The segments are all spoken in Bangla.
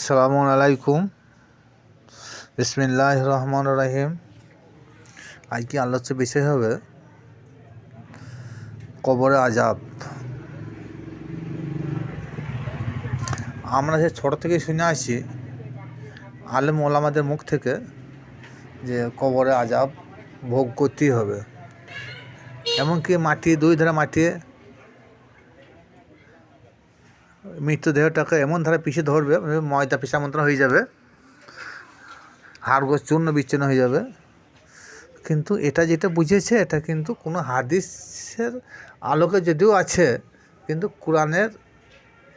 সালামু আলাইকুম। বিসমিল্লাহ রহমান রাহিম। আজকে আলোচ্য বিষয় হবে? কবরে আজাব আমরা যে ছোট থেকে শুনে আসছি, আলেম ওলামাদের মুখ থেকে যে কবরে আজাব ভোগ করতেই হবে। এমনকি মাটি, দুই ধারে মাটিয়ে মৃতদেহটাকে এমন ধারে পিছিয়ে ধরবে মানে ময়দা পিসা মন্ত্র হয়ে যাবে। হাড়গোছ চূর্ণ বিচ্ছিন্ন হয়ে যাবে। কিন্তু এটা যেটা বুঝেছে, এটা কিন্তু কোনো হাদিসের আলোকে যদিও আছে, কিন্তু কোরআনের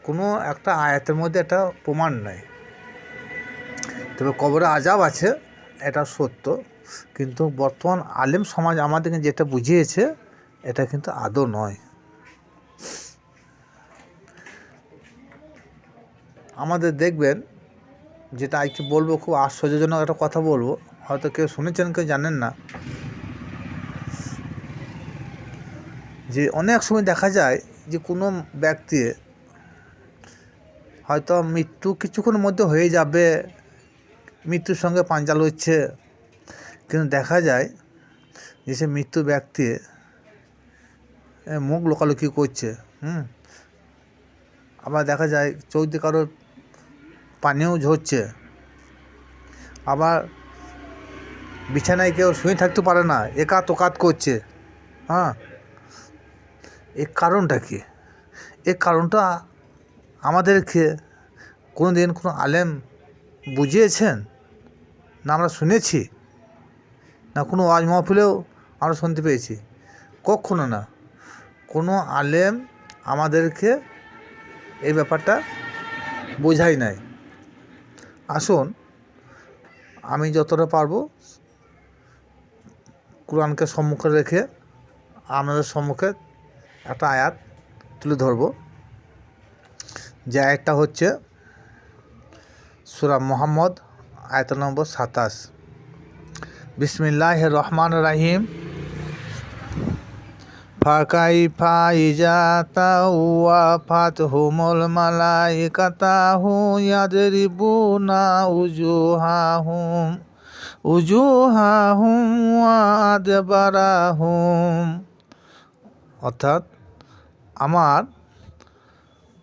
কোনো একটা আয়াতের মধ্যে এটা প্রমাণ নাই। তবে কবরে আজাব আছে, এটা সত্য। কিন্তু বর্তমান আলেম সমাজ আমাদেরকে যেটা বুঝিয়েছে, এটা কিন্তু আদৌ নয়। আমাদের দেখবেন, যেটা আজকে বলব, খুব আশ্চর্যজনক একটা কথা বলব, হয়তো কেউ শুনেছেন, কেউ জানেন না। যে অনেক সময় দেখা যায় যে কোনো ব্যক্তি হয়তো মৃত্যু কিছুক্ষণের মধ্যে হয়ে যাবে, মৃত্যুর সঙ্গে পাঞ্জাল হচ্ছে কিন্তু দেখা যায় যে সে মৃত্যু ব্যক্তি মুখ লোকালুকি করছে, হুম? আবার দেখা যায় চোখ দিয়ে কারোর পানিও ঝরছে। আবার বিছানায় কেউ শুয়ে থাকতে পারে না একাত ওকাত করছে। হ্যাঁ? এর কারণটা কি? এর কারণটা আমাদেরকে কোনো দিন কোনো আলেম বুঝিয়েছেন? না আমরা শুনেছি? না কোনো ওয়াজ মহফিলেও আমরা শুনতে পেয়েছি? কখনো না। কোনো আলেম আমাদেরকে এই ব্যাপারটা বোঝাই নাই। আসুন, আমি যতটা পারব কোরআনকে সম্মুখে রেখে আপনাদের সম্মুখে একটা আয়াত তুলে ধরব। যে আয়াতটা হচ্ছে সুরা মোহাম্মদ আয়াত নম্বর সাতাশ। বিসমিল্লাহ রহমান রাহিম। ফাকাইফা ইজা তাওয়াফাতহুমুল মালাইকাতাহু ইয়াদরিবুনা উজুহাহুম উজুহাহুম ওয়া আদবারাহুম। অর্থাৎ আমার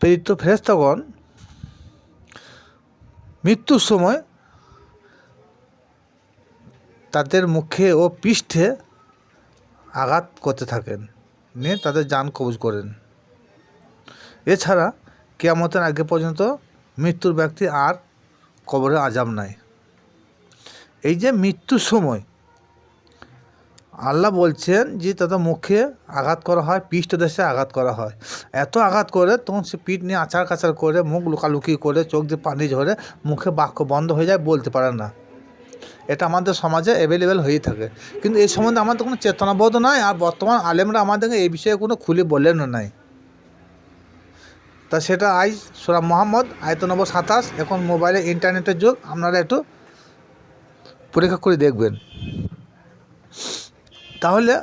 প্রেরিত ফেরেস্তাগণ মৃত্যুর সময় তাদের মুখে ও পৃষ্ঠে আঘাত করতে থাকেন। নিয়ে তাদের যান কবজ করেন। এছাড়া কেয়ামতের আগে পর্যন্ত মৃত্যুর ব্যক্তি আর কবরে আজাব নাই। এই যে মৃত্যুর সময়, আল্লাহ বলছেন যে তাদের মুখে আঘাত করা হয় পৃষ্ঠদেশে আঘাত করা হয়। এত আঘাত করে তখন সে পিঠ নিয়ে আচার কাচার করে, মুখ লুকালুকি করে, চোখ দিয়ে পানি ঝরে মুখে বাক্য বন্ধ হয়ে যায়, বলতে পারে না। এটা আমাদের সমাজে অ্যাভেলেবেল হয়েই থাকে। কিন্তু এই সম্বন্ধে আমাদের কোনো চেতনাবোধ নাই, আর বর্তমান আলেমরা আমাদেরকে এই বিষয়ে কোনো খুলে বললেনও নাই। তা সেটা আজ সুরা মোহাম্মদ, আয়ত নম্বর সাতাশ, এখন মোবাইলে, ইন্টারনেটের যুগ, আপনারা একটু পরীক্ষা করে দেখবেন। তাহলে,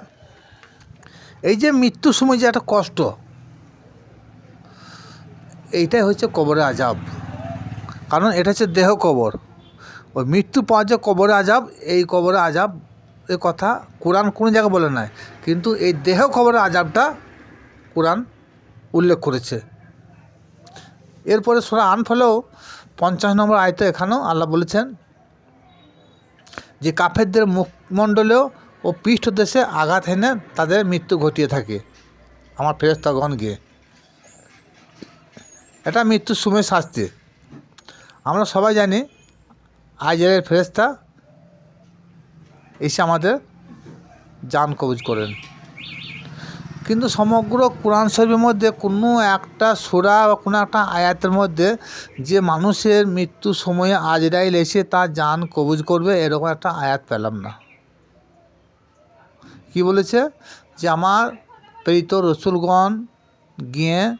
এই যে মৃত্যুর সময় যে একটা কষ্ট, এইটাই হচ্ছে কবরে আজাব কারণ এটা হচ্ছে দেহ কবর। ওই মৃত্যু পাওয়া যে কবরে আজাব, এই কবরে আজাব এ কথা কোরআন কোনো জায়গায় বলে নাই। কিন্তু এই দেহ কবরের আজাবটা কোরআন উল্লেখ করেছে। এরপরে সোরা আনফলেও পঞ্চাশ নম্বর আয়তে এখানেও আল্লাহ বলেছেন যে, কাফেরদের মুখমণ্ডলেও ও পৃষ্ঠদেশে আঘাত এনে তাদের মৃত্যু ঘটিয়ে থাকে। আমার ফেরস্তাগণ গিয়ে। এটা মৃত্যুর সময় শাস্তি। আমরা সবাই জানি আজের ফেরেস্তা এসে আমাদের যান কবজ করেন। কিন্তু সমগ্র কোরআন শরীফের মধ্যে কোনো একটা সোরা বা কোনো একটা আয়াতের মধ্যে যে মানুষের মৃত্যুর সময়ে আজরাইল এসে তার যান কবজ করবে, এরকম একটা আয়াত পেলাম না। কি বলেছে? যে আমার প্রেরিত রসুলগণ গিয়ে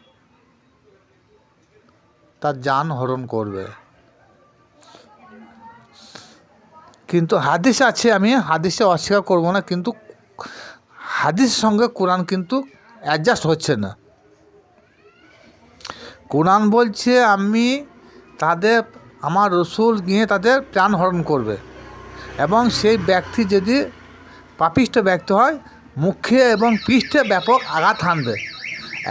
তার যান হরণ করবে। কিন্তু হাদিস আছে, আমি হাদিসে অস্বীকার করব না, কিন্তু হাদিসের সঙ্গে কোরআন কিন্তু অ্যাডজাস্ট হচ্ছে না। কোরআন বলছে, আমি তাদের, আমার রসুল গিয়ে তাদের প্রাণ হরণ করবে এবং সেই ব্যক্তি যদি পাপিষ্ট ব্যক্তি হয়, মুখে এবং পৃষ্ঠে ব্যাপক আঘাত হানবে।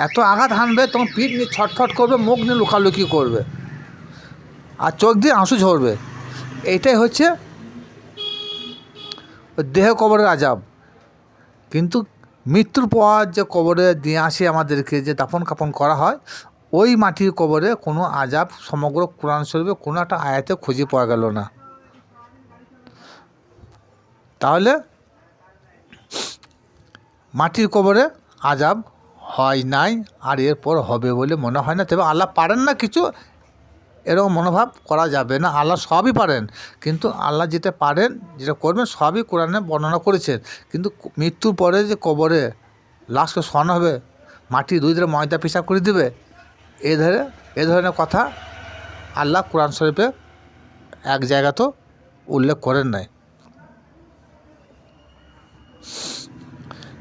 এত আঘাত হানবে, তখন পিঠ নিয়ে ছটফট করবে, মুখ নিয়ে লুকালুকি করবে, আর চোখ দিয়ে আঁসু ঝরবে। এইটাই হচ্ছে দেহ কবরের আজাব। কিন্তু মৃত্যুর পর যে কবরে দিয়ে আসে আমাদেরকে যে দাফন কাপন করা হয়, ওই মাটির কবরে কোনো আজাব সমগ্র কোরআন শরীফে কোনো একটা আয়াতে খুঁজে পাওয়া গেল না। তাহলে মাটির কবরে আজাব হয় নাই আর এরপর হবে বলে মনে হয় না। তবে আল্লাহ পারেন না কিছু এরকম মনোভাব করা যাবে না। আল্লাহ সবই পারেন, কিন্তু আল্লাহ যেটা পারেন, যেটা করবেন, সবই কোরআনে বর্ণনা করেছেন। কিন্তু মৃত্যুর পরে যে কবরে লাশকে শোয়ান হবে, মাটি দুই ধরে ময়দা পেশাব করে দেবে, এ ধরে এ ধরনের কথা আল্লাহ কোরআন শরীফে এক জায়গা তো উল্লেখ করেন নাই।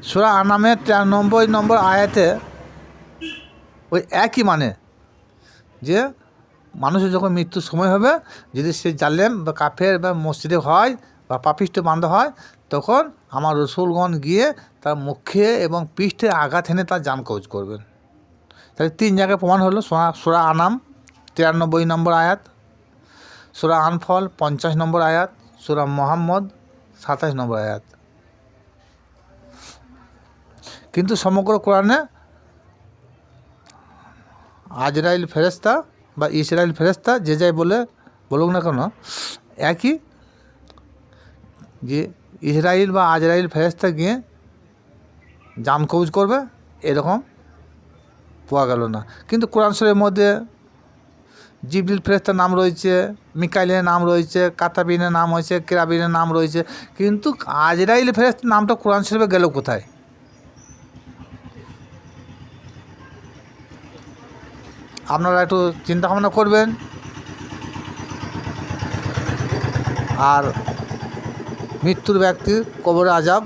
সুরা আনামের তিরানব্বই নম্বর আয়াতে ওই একই মানে যে মানুষের যখন মৃত্যুর সময় হবে, যদি সে জালেম বা কাফের বা মসজিদে হয় বা পাপিষ্ট বান্ধ হয়, তখন আমার রসুলগণ গিয়ে তার মুখে এবং পৃষ্ঠে আঘাত এনে তার যান কবজ করবেন। তাহলে তিন জায়গায় প্রমাণ হলো, সোনা, সোরা আনাম, তিরানব্বই নম্বর আয়াত, সোরা আনফল, পঞ্চাশ নম্বর আয়াত, সোরা মোহাম্মদ, সাতাশ নম্বর আয়াত। কিন্তু সমগ্র কোরআনে আজরাইল ফেরেস্তা বা ইসরায়েল ফেরেস্তা যে যাই বলে, বলুক না কেন, একই যে ইসরায়েল বা আজরাইল ফেরেস্তা গিয়ে জান কবজ করবে, এরকম পাওয়া গেল না। কিন্তু কোরআন শরীফের মধ্যে জিবরিল ফেরেস্তার নাম রয়েছে, মিকাইলের নাম রয়েছে, কাতাবিনের নাম হয়েছে, কেরাবিনের নাম রয়েছে, কিন্তু আজরাইল ফেরেস্তার নামটা কোরআন শরীফে গেল কোথায়? আপনারা একটু চিন্তা ভাবনা করবেন। আর মৃত্যুর ব্যক্তির কবরে আজাব।